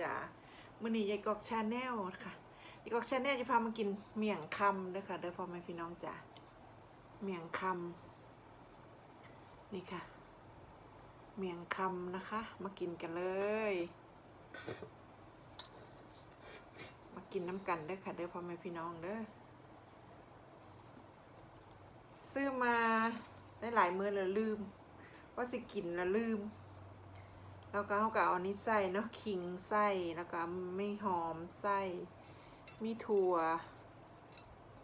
จ๋ามื่อนี้ยายกอกชาแนลค่ะยายกอกชาแนลจะพามากินเมี่ยงคำด้อค่ะเด้อพ่อแม่พี่น้องจ๋าเมี่ยงคำนี่ค่ะ เมี่ยงคำนะคะ มากินกันเลย มากินน้ำกันด้อค่ะเด้อพ่อแม่พี่น้องเด้อซื้อมาได้หลายมื้อแล้วลืม ว่าสิกินแล้วลืม แล้วก็เขาก็เอาอันนี้ใส่เนาะขิงใส่แล้วก็ไม่หอมใส่มีถั่ว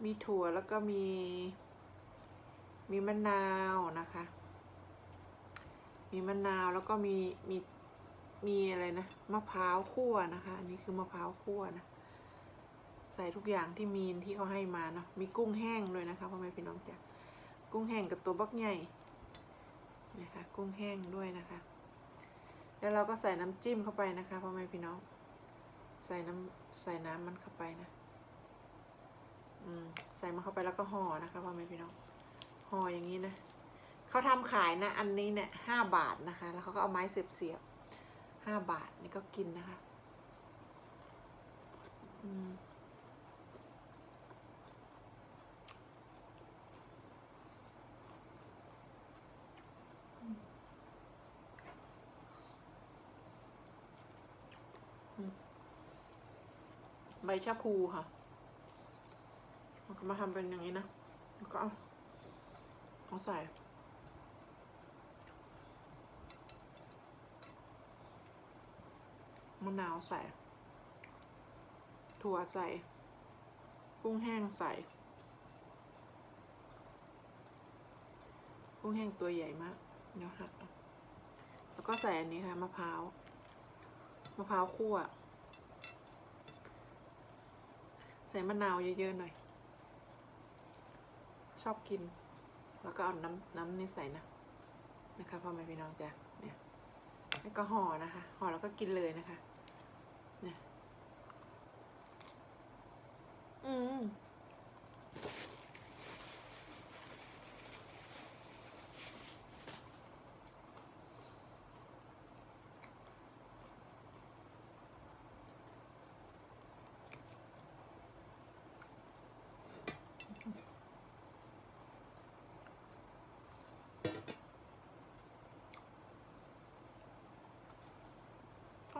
มีถั่วแล้วก็มี มีมะนาวนะคะ มีมะนาวแล้วก็มีมีมีอะไรนะมะพร้าวคั่วนะคะอันนี้คือมะพร้าวคั่วนะใส่ทุกอย่างที่มีนที่เขาให้มาเนาะมีกุ้งแห้งด้วยนะคะพ่อแม่พี่น้องจ้ะกุ้งแห้งกับตัวบักใหญ่นะคะกุ้งแห้งด้วยนะคะ แล้วเราก็ใส่น้ำจิ้มเข้าไปนะคะพ่อแม่พี่น้อง ใส่น้ำใส่น้ำมันเข้าไปนะอืมใส่มันเข้าไปแล้วก็ห่อนะคะพ่อแม่พี่น้องห่ออย่างนี้นะเขาทำขายนะ อันนี้เนี่ยห้าบาทนะคะ แล้วเขาก็เอาไม้เสียบเสียบห้าบาทนี่ก็กินนะคะ อืม ใบชะพูค่ะแล้วก็มาทำเป็นอย่างนี้นะแล้วก็เอาเอาใส่มะนาวใส่ ถั่วใส่ กุ้งแห้งใส่ กุ้งแห้งตัวใหญ่มากเดี๋ยวหักแล้วก็ใส่อันนี้ค่ะมะพร้าว มะพร้าวคั่ว ใส่มะนาวเยอะๆหน่อย ชอบกิน แล้วก็เอาน้ำน้ำนี่ใส่นะ นะคะพ่อแม่พี่น้องจ้ะเนี่ยแล้วก็ห่อนะคะห่อแล้วก็กินเลยนะคะ เนี่ย อืม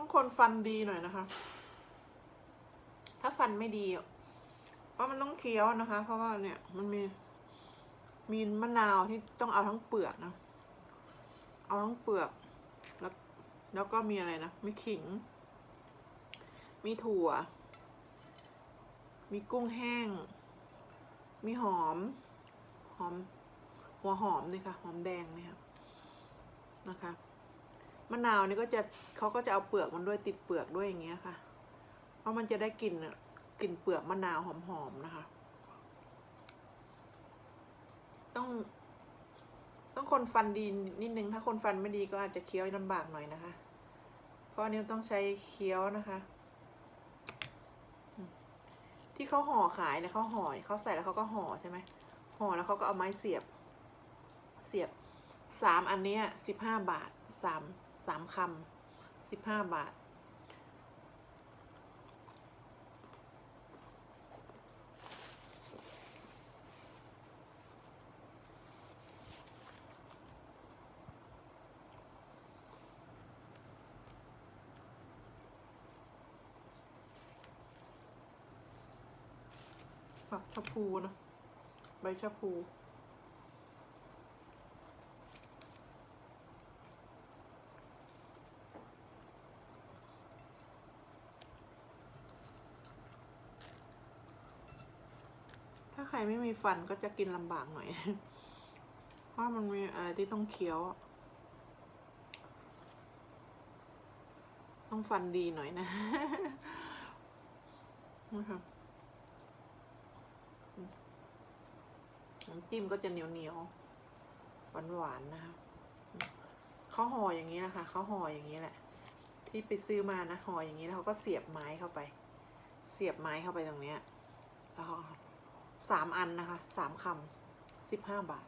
ต้องคนฟันดีหน่อยนะคะ ถ้าฟันไม่ดีเพราะมันต้องเคี้ยวนะคะ เพราะว่าเนี่ยมันมีมีมะนาวที่ต้องเอาทั้งเปลือกนะ เอาทั้งเปลือก แล้วแล้วก็มีอะไรนะ มีขิง มีถั่ว มีกุ้งแห้ง มีหอม หอม หัวหอมนี่ค่ะ หอมแดงนี่ค่ะ นะคะ มะนาวนี่ก็จะเขาก็จะเอาเปลือกมันด้วยติดเปลือกด้วยอย่างเงี้ยค่ะ เพราะมันจะได้กลิ่นกลิ่นเปลือกมะนาวหอมๆนะคะ ต้อง ต้องคนฟันดีนิดนึง ถ้าคนฟันไม่ดีก็อาจจะเคี้ยวลำบากหน่อยนะคะ เพราะอันนี้ต้องใช้เคี้ยวนะคะ ที่เขาห่อขายเนี่ยเขาห่อเขาใส่แล้วเขาก็ห่อใช่ไหมห่อแล้วเขาก็เอาไม้เสียบ เสียบสามอันเนี้ยสิบห้าบาทสาม สามคำสิบห้าบาท ผักชะพูนะใบชะพู ถ้าใค รไม่มีฟันก็จะกินลำบากหน่อย เพราะมันมีอะไรที่ต้องเคี้ยว ต้องฟันดีหน่อยนะนะคะน้ำจิ้มก็จะเหนียวเหนียวหวานหวานๆนะคะเขาห่ออย่างนี้นะคะเขาห่ออย่างนี้แหละ ที่ไปซื้อมานะห่ออย่างนี้แล้วเขาก็เสียบไม้เข้าไป เสียบไม้เข้าไปตรงเนี้ย สามอันนะคะสามคำสิบห้าบาท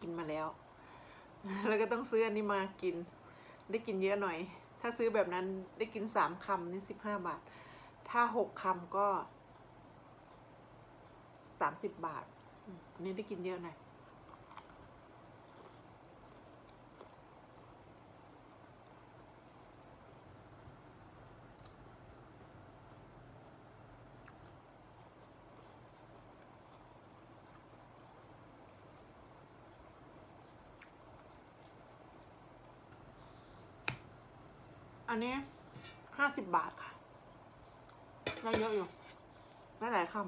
กินมาแล้ว แล้วก็ต้องซื้ออันนี้มากิน ได้กินเยอะหน่อย ถ้าซื้อแบบนั้นได้กินสามคำนี่สิบห้าบาท ถ้าหกคำก็สามสิบบาทอันนี้ได้กินเยอะหน่อย อันนี้ห้าสิบบาทค่ะ ได้เยอะอยู่ ได้หลายคำ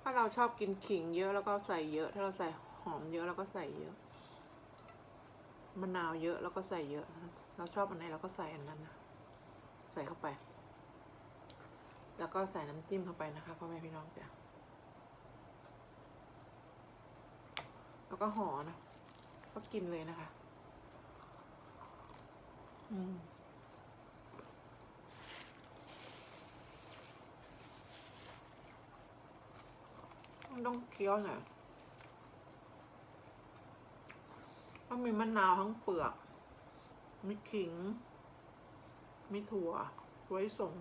ถ้าเราชอบกินขิงเยอะแล้วก็ใส่เยอะ ถ้าเราใส่หอมเยอะแล้วก็ใส่เยอะมะนาวเยอะแล้วก็ใส่เยอะ เราชอบอันไหนเราก็ใส่อันนั้นนะใส่เข้าไป แล้วก็ใส่น้ำจิ้มเข้าไปนะคะพ่อแม่พี่น้องจ้ะแล้วก็ห่อนะ ก็กินเลยนะคะ อืมต้องเคี้ยวหน่อยต้องมีมะนาวทั้งเปลือก มีขิง มีถั่วไว้สง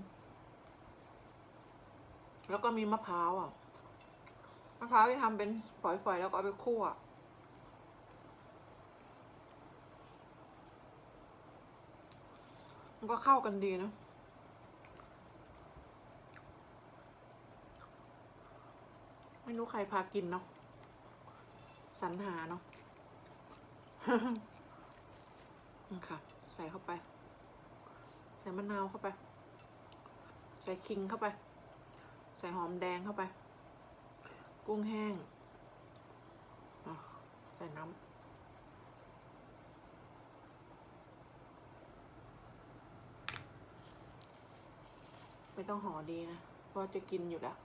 แล้วก็มีมะพร้าวอะ มะพร้าวที่ทำเป็นฝอยๆ แล้วก็เอาไปคั่ว มันก็เข้ากันดีนะไม่รู้ใครพากินเนาะสรรหาเนาะนี่ค่ะ ใส่เข้าไป ใส่มะนาวเข้าไป ใส่คิงเข้าไป ใส่หอมแดงเข้าไป กุ้งแห้งใส่น้ำไม่ต้องห่อดีนะ เพราะจะกินอยู่แล้ว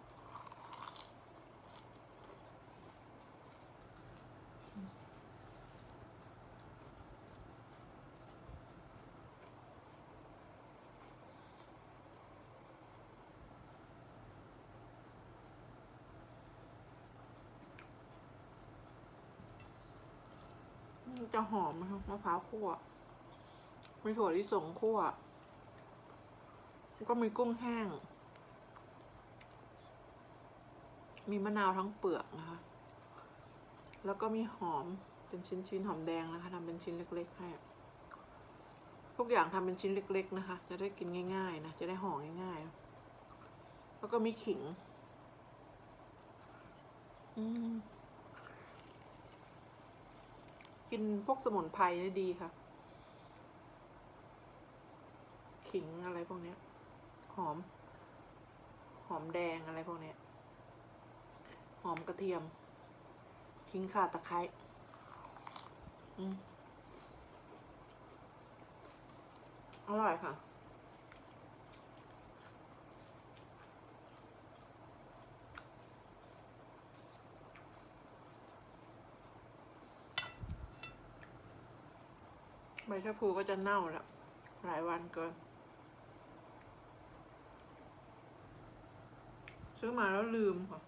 มันจะหอมนะคะมะพร้าวคั่วมีถั่วลิสงคั่วแล้วก็มีกุ้งแห้ง มีมะนาวทั้งเปลือกนะคะ แล้วก็มีหอมเป็นชิ้นๆหอมแดงนะคะทำเป็นชิ้นเล็กๆให้ทุกอย่างทำเป็นชิ้นเล็ก ๆ นะคะ จะได้กินง่าย ๆ นะ จะได้ห่อง่ายๆ แล้วก็มีขิง อืม กินพวกสมุนไพรได้ดีค่ะ ขิงอะไรพวกเนี้ย หอม หอมแดงอะไรพวกเนี้ย หอมกระเทียม ขิงข่าตะไคร้อืมอร่อยค่ะ ใบชะพูก็จะเน่าแล้ว หลายวันเกิน ซื้อมาแล้วลืมค่ะ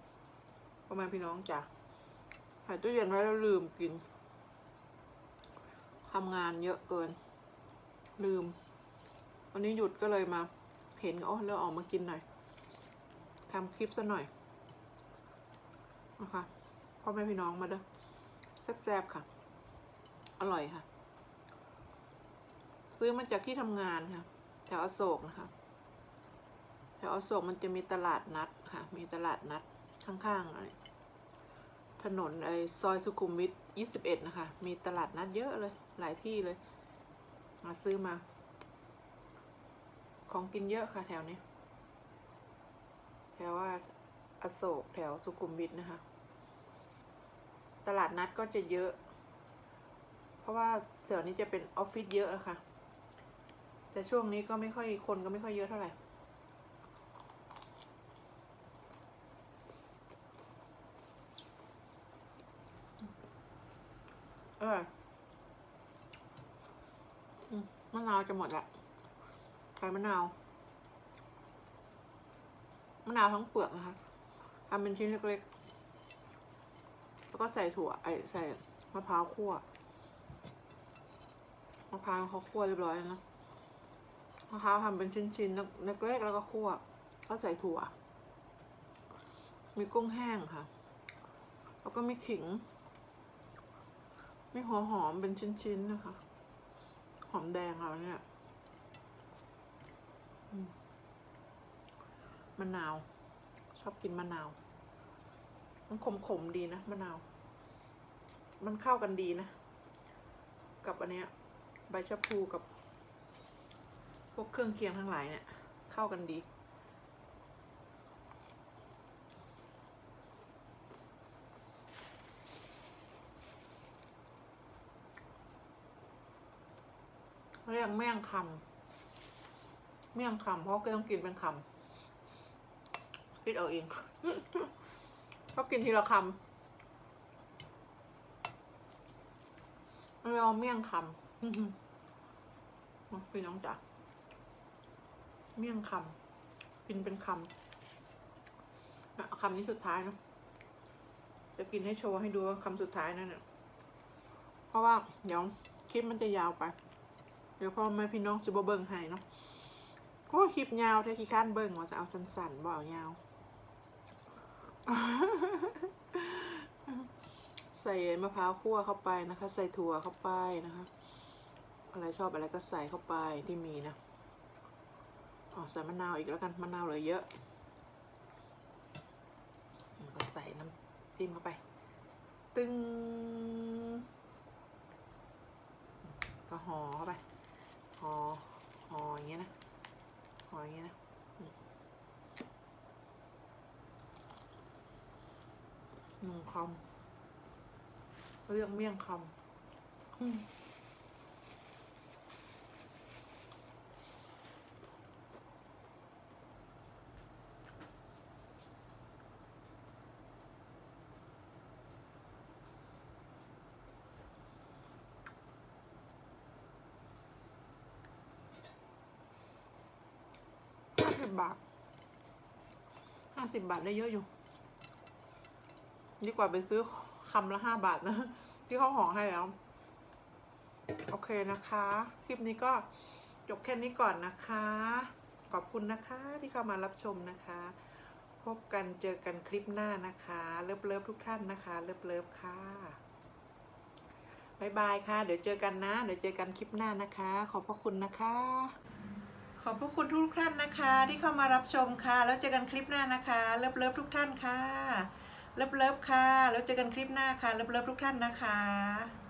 ประมาณพี่น้องจ้ะใส่ตู้เย็นไว้แล้วลืมกินทำงานเยอะเกิน ลืม วันนี้หยุดก็เลยมา เห็นโอ้เริ่มออกมากินหน่อยทำคลิปซะหน่อยนะคะพ่อแม่พี่น้องมาเด้อแซ่บๆค่ะ อร่อยค่ะ ซื้อมาจากที่ทำงานค่ะ แถวอโศกนะคะ แถวอโศกมันจะมีตลาดนัดค่ะ มีตลาดนัดข้างๆไอ้ถนนไอซอยสุขุมวิทยี่สิบเอ็ดนะคะ มีตลาดนัดเยอะเลย หลายที่เลย มาซื้อมา ของกินเยอะค่ะแถวนี้ แถวว่าอโศกแถวสุขุมวิทนะคะ ตลาดนัดก็จะเยอะ เพราะว่าแถวนี้จะเป็นออฟฟิศเยอะอะค่ะ แต่ช่วงนี้ก็ไม่ค่อยคนก็ไม่ค่อยเยอะเท่าไหร่เออมมะนาวจะหมดละใส่มะนาว มะนาวทั้งเปลือกนะคะทำเป็นชิ้นเล็กๆ แล้วก็ใส่ถั่วไอใส่มะพร้าวคั่ว มะพร้าวเขาคั่วเรียบร้อยแล้วนะ มะพร้าวทำเป็นชิ้นๆเล็กๆแล้วก็คั่วก็ใส่ถั่ว มีกุ้งแห้งค่ะ แล้วก็มีขิง มีหัวหอมเป็นชิ้นๆนะคะ หอมแดงเราเนี่ยมะนาว ชอบกินมะนาว มันขมๆดีนะมะนาว มันเข้ากันดีนะ กับอันเนี้ย ใบชะพูกับ วกเครื่องเคียงทั้งหลายเนี่ย เข้ากันดี เรียกเมี่ยงคำเมี่ยงคำเพราะก็ต้องกินเป็นคำคิดเอาเองก็กินทีละคำเราเมี่ยงคำมาพี่น้องจ๋า เมี่ยงคำกินเป็นคำอะเอาคำนี้สุดท้ายเนะจะกินให้โชว์ให้ดูว่าคำสุดท้ายนั่นเนี่ยเพราะว่าเดี๋ยวคลิปมันจะยาวไป เดี๋ยวพ่อแม่พี่น้องสิบเบิ้งให้เนาะเพราะว่าคลิปยาวถ้าขี้ข้านเบิ้งว่าจะเอาสั้นๆบ่เอายาว ใส่มะพร้าวคั่วเข้าไปนะคะ ใส่ถั่วเข้าไปนะคะ อะไรชอบอะไรก็ใส่เข้าไปที่มีนะ อ๋อใส่มะนาวอีกแล้วกันมะนาวเหลือเยอะก็ใส่น้ำจิ้มเข้าไป ตึงก็ห่อเข้าไปห่อห่ออย่างเงี้ยนะห่ออย่างเงี้ยนะอืมหนึ่งคำเรียกเมี่ยงคำ บาทห้าสิบบาทได้เยอะอยู่ ดีกว่าไปซื้อคำละห้าบาทนะ ที่เขาห่อให้แล้ว โอเคนะคะ คลิปนี้ก็จบแค่นี้ก่อนนะคะ ขอบคุณนะคะที่เข้ามารับชมนะคะ พบกันเจอกันคลิปหน้านะคะ เลิฟเลิฟทุกท่านนะคะ เลิฟเลิฟค่ะบายบายค่ะ เดี๋ยวเจอกันนะ เดี๋ยวเจอกันคลิปหน้านะคะ ขอบพระคุณนะคะ อบพระคุณทุกท่านนะคะ ที่เข้ามารับชมค่ะ แล้วเจอกันคลิปหน้านะคะเลิฟเลิฟทุกท่านค่ะเลิฟเลิฟค่ะ แล้วเจอกันคลิปหน้าค่ะเลิฟเลิฟทุกท่านนะคะ